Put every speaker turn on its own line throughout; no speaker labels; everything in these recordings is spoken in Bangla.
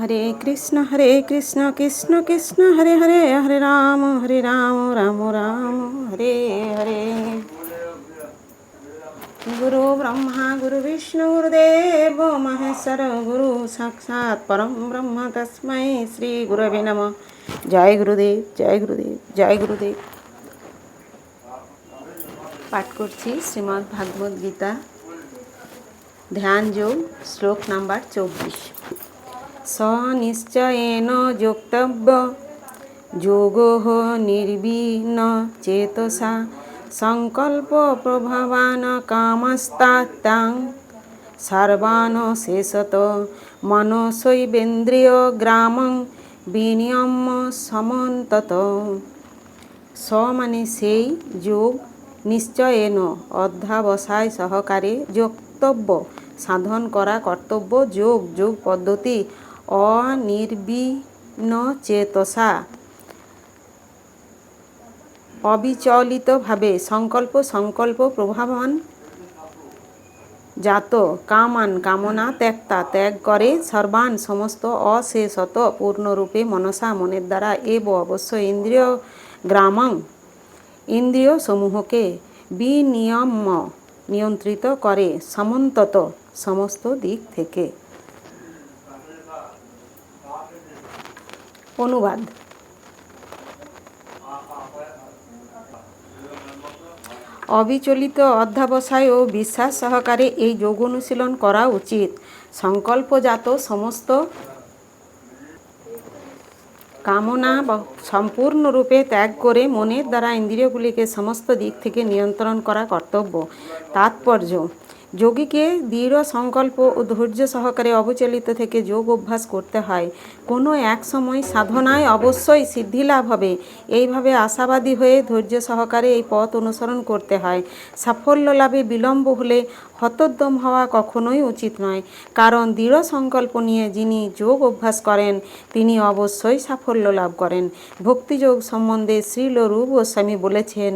হরে কৃষ্ণ হরে কৃষ্ণ কৃষ্ণ কৃষ্ণ হরে হরে হরে রাম হরে রাম রাম রাম হরে হরে গুরু ব্রহ্মা গুরু বিষ্ণু গুরুদেব মহেশ্বর গুরু সাক্ষাৎ পরম ব্রহ্ম তস্মৈ শ্রী গুরবে নম জয় গুরুদেব জয় গুরুদেব জয় গুরুদেব পাঠ করছি শ্রীমদ্ ভাগবত গীতা ধ্যান যোগ শ্লোক নাম্বার চব্বিশ স নিশ্চয়েন যোক্তব্য যোগ চেতসা সংকল্প প্রভাবান কামস্তাং সর্বান শেষত মনসৈবেন্দ্রিয় গ্রাম বিনিয়ম সমন্তত স মানে সেই যোগ নিশ্চয়েন অধ্যাবসায় সহকারে যোক্তব্য সাধন করা কর্তব্য যোগ যোগ পদ্ধতি অনির্বিণ্ণ চেতসা অবিচলিতভাবে সংকল্প সংকল্প প্রভাবান জাত কামান কামনা ত্যাক্তা ত্যাগ করে সর্বান সমস্ত অশেষত পূর্ণরূপে মনসা মনের দ্বারা এব অবশ্য ইন্দ্রিয় গ্রামং ইন্দ্রিয় সমূহকে বিনিয়ম নিয়ন্ত্রিত করে সমন্তত সমস্ত দিক থেকে অনুবাদ অবিচলিত অধ্যাবসায় ও বিশ্বাস সহকারে এই যোগ অনুশীলন করা উচিত সংকল্পজাত সমস্ত কামনা সম্পূর্ণরূপে ত্যাগ করে মনের দ্বারা ইন্দ্রিয়গুলিকে সমস্ত দিক থেকে নিয়ন্ত্রণ করা কর্তব্য তাৎপর্য যোগীকে দৃঢ় সংকল্প ও ধৈর্য সহকারে অবচালিত থেকে যোগ অভ্যাস করতে হয় কোনো এক সময় সাধনায় অবশ্যই সিদ্ধি লাভ হবে এইভাবে আশাবাদী হয়ে ধৈর্য সহকারে এই পথ অনুসরণ করতে হয় সাফল্য লাভে বিলম্ব হলে হতোদ্যম হওয়া কখনোই উচিত নয় কারণ দৃঢ় সংকল্প নিয়ে যিনি যোগ অভ্যাস করেন তিনি অবশ্যই সাফল্য লাভ করেন ভক্তিযোগ সম্বন্ধে শ্রীল রূপ গোস্বামী বলেছেন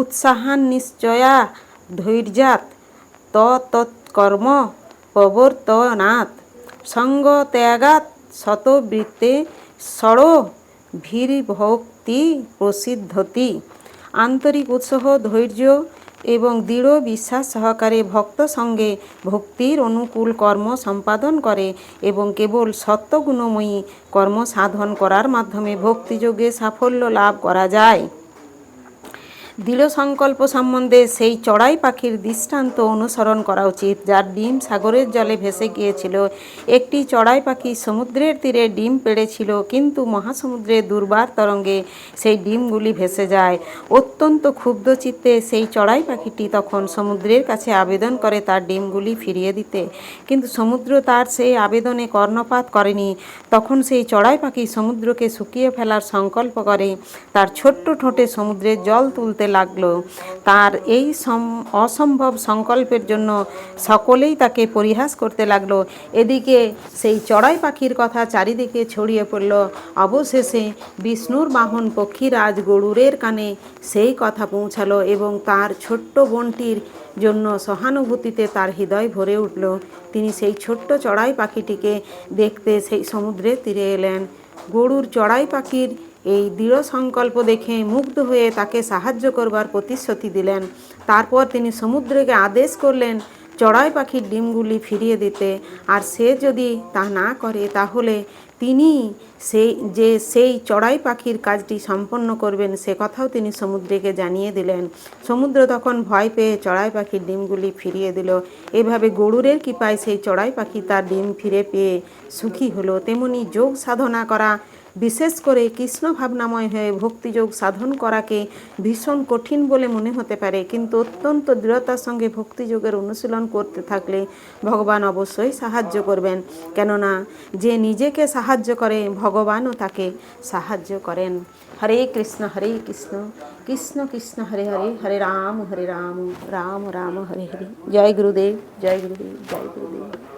উৎসাহান নিশ্চয়া ধৈর্যাত তৎকর্ম প্রবর্তনাথ সঙ্গ ত্যাগাত শতবৃত্তে সড় ভীরভক্তি ভক্তি প্রসিদ্ধতি আন্তরিক উৎসাহ ধৈর্য এবং দৃঢ় বিশ্বাস সহকারে ভক্ত সঙ্গে ভক্তির অনুকূল কর্ম সম্পাদন করে এবং কেবল সত্যগুণময়ী কর্ম সাধন করার মাধ্যমে ভক্তিযোগে সাফল্য লাভ করা যায় দৃঢ় সংকল্প সম্বন্ধে সেই চড়াই পাখির দৃষ্টান্ত অনুসরণ করা উচিত যার ডিম সাগরের জলে ভেসে গিয়েছিল একটি চড়াই পাখি সমুদ্রের তীরে ডিম পেড়েছিল কিন্তু মহাসমুদ্রে দুর্বার তরঙ্গে সেই ডিমগুলি ভেসে যায় অত্যন্ত ক্ষুব্ধ চিত্তে সেই চড়াই পাখিটি তখন সমুদ্রের কাছে আবেদন করে তার ডিমগুলি ফিরিয়ে দিতে কিন্তু সমুদ্র তার সেই আবেদনে কর্ণপাত করেনি তখন সেই চড়াই পাখি সমুদ্রকে শুকিয়ে ফেলার সংকল্প করে তার ছোট্ট ঠোঁটে সমুদ্রের জল তুলতে লাগলো তার এই অসম্ভব সংকল্পের জন্য সকলেই তাকে পরিহাস করতে লাগলো এদিকে সেই চড়াই পাখির কথা চারিদিকে ছড়িয়ে পড়ল অবশেষে বিষ্ণুর বাহন পক্ষীরাজ গরুরের কানে সেই কথা পৌঁছালো এবং তার ছোট্ট বোনটির জন্য সহানুভূতিতে তার হৃদয় ভরে উঠল তিনি সেই ছোট্ট চড়াই পাখিটিকে দেখতে সেই সমুদ্রের তীরে এলেন গরুর চড়াই পাখির এই দৃঢ় সংকল্প দেখে মুগ্ধ হয়ে তাকে সাহায্য করবার প্রতিশ্রুতি দিলেন তারপর তিনি সমুদ্রকে আদেশ করলেন চড়াই পাখির ডিমগুলি ফিরিয়ে দিতে আর সে যদি তা না করে তাহলে তিনি সেই যে সেই চড়াই পাখির কাজটি সম্পন্ন করবেন সে কথাও তিনি সমুদ্রকে জানিয়ে দিলেন সমুদ্র তখন ভয় পেয়ে চড়াই পাখির ডিমগুলি ফিরিয়ে দিল এভাবে গরুরের কৃপায় সেই চড়াই পাখি তার ডিম ফিরে পেয়ে সুখী হলো তেমনি যোগ সাধনা করা বিশেষ করে কৃষ্ণ ভাবনাময় হয়ে ভক্তিযোগ সাধন করাকে ভীষণ কঠিন বলে মনে হতে পারে কিন্তু অত্যন্ত দৃঢ়তার সঙ্গে ভক্তিযোগের অনুশীলন করতে থাকলে ভগবান অবশ্যই সাহায্য করবেন কেননা যে নিজেকে সাহায্য করে ভগবানও তাকে সাহায্য করেন হরে কৃষ্ণ হরে কৃষ্ণ কৃষ্ণ কৃষ্ণ হরে হরে হরে রাম হরে রাম রাম রাম হরে হরে জয় গুরুদেব জয় গুরুদেব জয় গুরুদেব